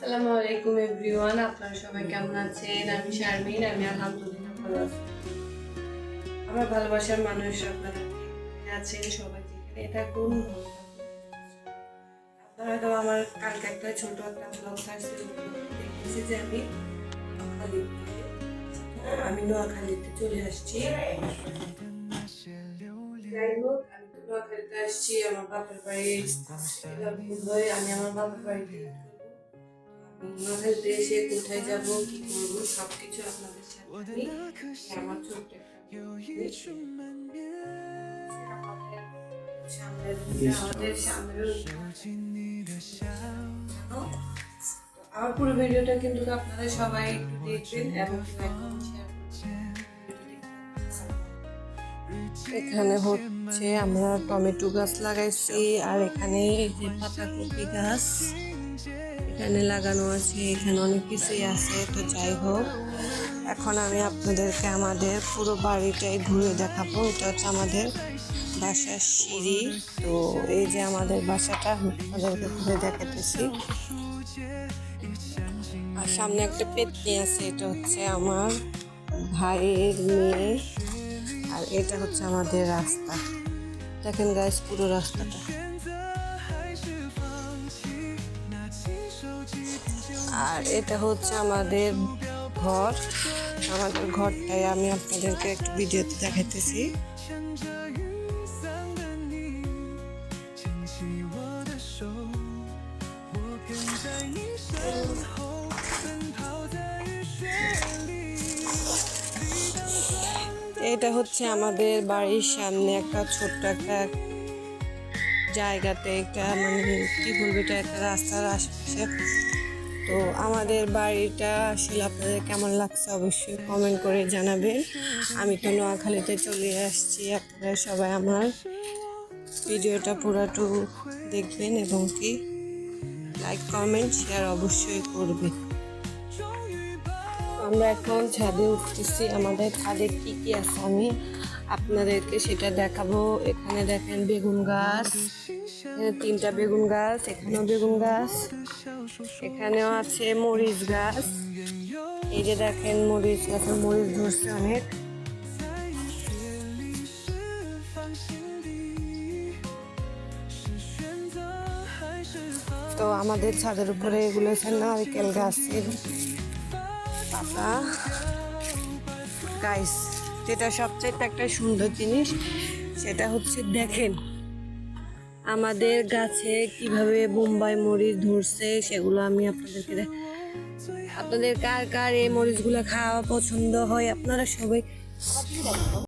আসসালামু আলাইকুম এভরিওয়ান, আপনারা সবাই কেমন আছেন? আমি শারমিন, আমি আলহামদুলিল্লাহ ভালো আছি। আমার ভালোবাসার মানুষ আপনারা আছেন? সবাই যেখানে আপনারা হয়তো আমার কালকে একটা ছোট একটা ব্লগ দেখেছি যে আমি নোয়াখালীতে আমি নোয়াখালীতে চলে আসছি। যাই হোক, আমি তো নোয়াখালীতে আসছি, আমার বাপের বাড়ি আমি আমার বাপের বাড়িতে ঈদ করব। আমি নোয়াখালীতে এসে কোথায় যাব কি করব সব কিছু আপনাদের সাথে আমার ছোট্ট আমাদের আমার পুরো ভিডিওটা কিন্তু আপনারা সবাই একটু দেখবেন এবং এখানে হচ্ছে আমরা টমেটো গাছ লাগাইছি, আর এখানে এই যে পাতাকপি গাছ, এখানে লাগানো আছে, এখানে অনেক কিছুই আছে, তো যাই হোক। এখন আমি আপনাদেরকে আমাদের পুরো বাড়িটাই ঘুরে দেখাবো, এটা হচ্ছে আমাদের বাসার সিঁড়ি। তো এই যে আমাদের বাসাটা, আপনাদেরকে ঘুরে দেখাতেছি। আর সামনে একটা পেতনি আছে, এটা হচ্ছে আমার ভাইয়ের মেয়ে। এটা হচ্ছে আমাদের রাস্তা। দেখেন গাইস পুরো রাস্তাটা। আর এটা হচ্ছে আমাদের ঘর। আমাদের ঘরটাই আমি আপনাদেরকে একটু ভিডিওতে দেখাইতেছি। এটা হচ্ছে আমাদের বাড়ির সামনে একটা ছোট্ট একটা জায়গাতে একটা মানে কি বলব এটা একটা রাস্তার আশেপাশে। তো আমাদের বাড়িটা আসলে আপনাদের কেমন লাগছে অবশ্যই কমেন্ট করে জানাবেন। আমি তো নোয়াখালীতে চলে আসছি, আপনারা সবাই আমার ভিডিওটা পুরাটু দেখবেন এবং কি লাইক কমেন্ট শেয়ার অবশ্যই করবেন। আমরা এখন ছাদে উঠতেছি। আমাদের ছাদে কি কি আছে আমি আপনাদেরকে সেটা দেখাবো। এখানে দেখেন বেগুন গাছ তিনটা বেগুন গাছ, এখানেও বেগুন গাছ, এখানেও আছে মরিচ গাছ। এই যে দেখেন মরিচ গাছের মরিচ ধরছে অনেক। তো আমাদের ছাদের উপরে এগুলো হচ্ছে নারকেল গাছের পাতা গাইস যেটা সবচেয়ে একটা সুন্দর জিনিস, সেটা হচ্ছে দেখেন আমাদের গাছে কীভাবে বোম্বাই মরিচ ধরছে, সেগুলো আমি আপনাদেরকে আপনাদের কার কার এই মরিচগুলো খাওয়া পছন্দ হয়, আপনারা সবাই